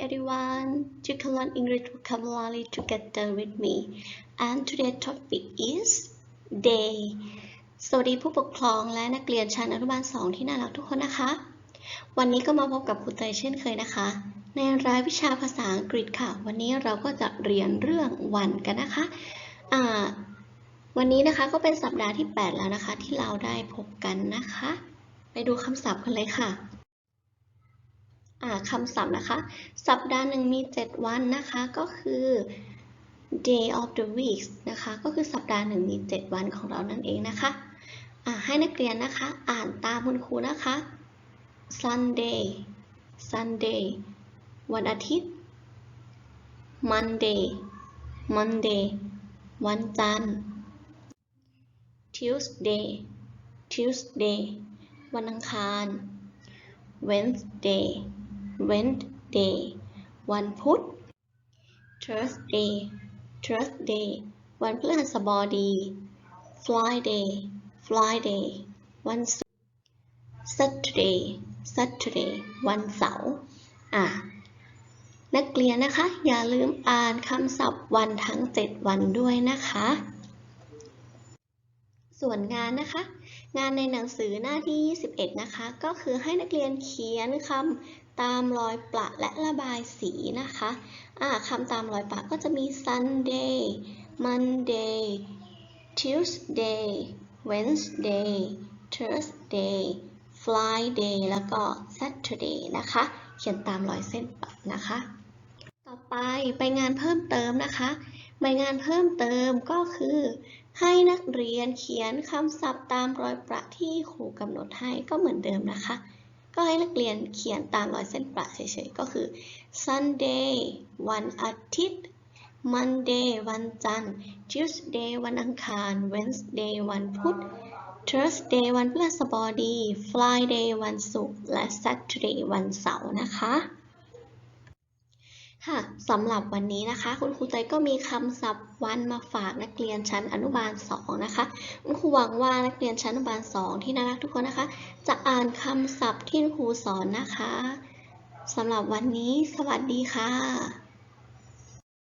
everyone. You can learn English vocabulary together with me. And today's topic is day. สวัสดีผู้ปกครองและนักเรียนชั้นอนุบาล 2 ที่น่ารักทุกคนนะคะ วันนี้ก็มาพบกับครูเตยเช่นเคยนะคะ ในรายวิชาภาษาอังกฤษค่ะ วันนี้เราก็จะเรียนเรื่องวันกันนะคะอ่าวันนี้นะคะก็เป็นสัปดาห์ที่ 8 แล้วนะคะ ที่เราได้พบกันนะคะ ไปดูคำศัพท์กันเลยค่ะ คำศัพท์นะคะ สัปดาห์หนึ่งมี 7 วันนะคะ ก็คือ day of the week นะคะ ก็คือสัปดาห์หนึ่งมี 7 วันของเรานั่นเองนะคะให้นักเรียนนะคะ อ่านตามคุณครูนะคะ Sunday Sunday วันอาทิตย์ Monday Monday วันจันทร์ Tuesday Tuesday วันอังคาร Wednesday Wednesday วันพุธ Thursday Thursday วันพฤหัสบดี Friday Friday วันศุกร์ Saturday Saturday วันเสาร์อะนักเรียนนะคะ อย่าลืมอ่านคำศัพท์วันทั้ง 7 วันด้วยนะคะ ส่วนงานนะคะ งานในหนังสือหน้าที่ 21 นะคะ ก็คือให้นักเรียนเขียนคำตามรอยประและระบายสีนะคะอ่าคำตามรอยประก็จะมี Sunday Monday Tuesday Wednesday Thursday Friday แล้วก็ Saturday นะคะ เขียนตามรอยเส้นประนะคะ ต่อไปไปงานเพิ่มเติมนะคะใบงานเพิ่มเติมก็คือ ให้นักเรียนเขียนคำศัพท์ตามรอยประที่ครูกำหนดให้ก็เหมือนเดิมนะคะ ก็ให้นักเรียนเขียนตามรอยเส้นประเฉยๆ ก็คือ Sunday วันอาทิตย์ Monday วันจันทร์ Tuesday วันอังคาร Wednesday วันพุธ Thursday วันพฤหัสบดี Friday วันศุกร์ และ Saturday วันเสาร์นะคะ ค่ะสำหรับวันนี้นะคะ คุณครูเตก็มีคำศัพท์วันมาฝากนักเรียนชั้นอนุบาล 2 นะคะ คุณครูหวังว่านักเรียนชั้นอนุบาล 2 ที่น่ารักทุกคนนะคะ จะอ่านคำศัพท์ที่คุณครูสอนนะคะสำหรับวันนี้สวัสดีค่ะ